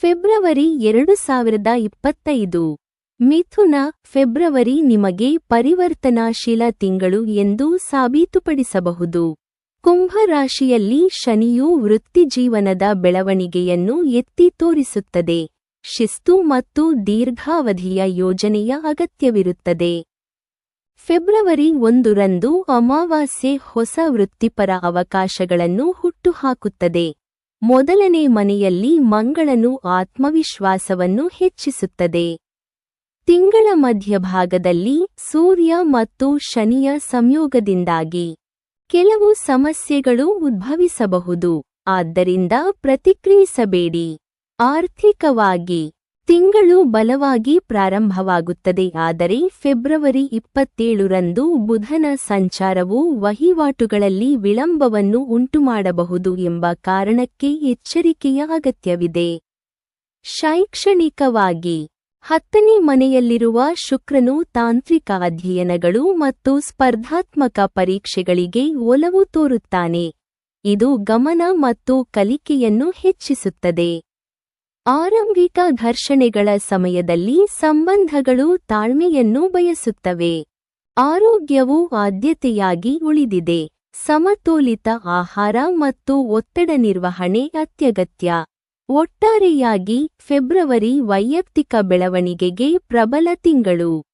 February ಎರಡು ಸಾವಿರದ ಇಪ್ಪತ್ತೈದು. ಮಿಥುನ ಫೆಬ್ರವರಿ ನಿಮಗೆ ಪರಿವರ್ತನಾಶೀಲ ತಿಂಗಳು ಎಂದು ಸಾಬೀತುಪಡಿಸಬಹುದು. ಕುಂಭ ರಾಶಿಯಲ್ಲಿ ಶನಿಯು ವೃತ್ತಿಜೀವನದ ಬೆಳವಣಿಗೆಯನ್ನು ಎತ್ತಿ ತೋರಿಸುತ್ತದೆ. ಶಿಸ್ತು ಮತ್ತು ದೀರ್ಘಾವಧಿಯ ಯೋಜನೆಯ ಅಗತ್ಯವಿರುತ್ತದೆ. ಫೆಬ್ರವರಿ ಒಂದರಂದು ಅಮಾವಾಸ್ಯೆ ಹೊಸ ವೃತ್ತಿಪರ ಅವಕಾಶಗಳನ್ನು ಹುಟ್ಟುಹಾಕುತ್ತದೆ. ಮೊದಲನೇ ಮನೆಯಲ್ಲಿ ಮಂಗಳನು ಆತ್ಮವಿಶ್ವಾಸವನ್ನು ಹೆಚ್ಚಿಸುತ್ತದೆ. ತಿಂಗಳ ಮಧ್ಯಭಾಗದಲ್ಲಿ ಸೂರ್ಯ ಮತ್ತು ಶನಿಯ ಸಂಯೋಗದಿಂದಾಗಿ ಕೆಲವು ಸಮಸ್ಯೆಗಳು ಉದ್ಭವಿಸಬಹುದು. ಆದ್ದರಿಂದ ಪ್ರತಿಕ್ರಿಯಿಸಬೇಡಿ. ಆರ್ಥಿಕವಾಗಿ ತಿಂಗಳು ಬಲವಾಗಿ ಪ್ರಾರಂಭವಾಗುತ್ತದೆ. ಆದರೆ ಫೆಬ್ರವರಿ ಇಪ್ಪತ್ತೇಳರಂದು ಬುಧನ ಸಂಚಾರವು ವಹಿವಾಟುಗಳಲ್ಲಿ ವಿಳಂಬವನ್ನು ಉಂಟುಮಾಡಬಹುದು ಎಂಬ ಕಾರಣಕ್ಕೆ ಎಚ್ಚರಿಕೆಯ ಅಗತ್ಯವಿದೆ. ಶೈಕ್ಷಣಿಕವಾಗಿ ಹತ್ತನೇ ಮನೆಯಲ್ಲಿರುವ ಶುಕ್ರನು ತಾಂತ್ರಿಕ ಅಧ್ಯಯನಗಳು ಮತ್ತು ಸ್ಪರ್ಧಾತ್ಮಕ ಪರೀಕ್ಷೆಗಳಿಗೆ ಒಲವು ತೋರುತ್ತಾನೆ. ಇದು ಗಮನ ಮತ್ತು ಕಲಿಕೆಯನ್ನು ಹೆಚ್ಚಿಸುತ್ತದೆ. ಆರಂಭಿಕ ಘರ್ಷಣೆಗಳ ಸಮಯದಲ್ಲಿ ಸಂಬಂಧಗಳು ತಾಳ್ಮೆಯನ್ನು ಬಯಸುತ್ತವೆ. ಆರೋಗ್ಯವು ಆದ್ಯತೆಯಾಗಿ ಉಳಿದಿದೆ. ಸಮತೋಲಿತ ಆಹಾರ ಮತ್ತು ಒತ್ತಡ ನಿರ್ವಹಣೆ ಅತ್ಯಗತ್ಯ. ಒಟ್ಟಾರೆಯಾಗಿ ಫೆಬ್ರವರಿ ವೈಯಕ್ತಿಕ ಬೆಳವಣಿಗೆಗೆ ಪ್ರಬಲ ತಿಂಗಳು.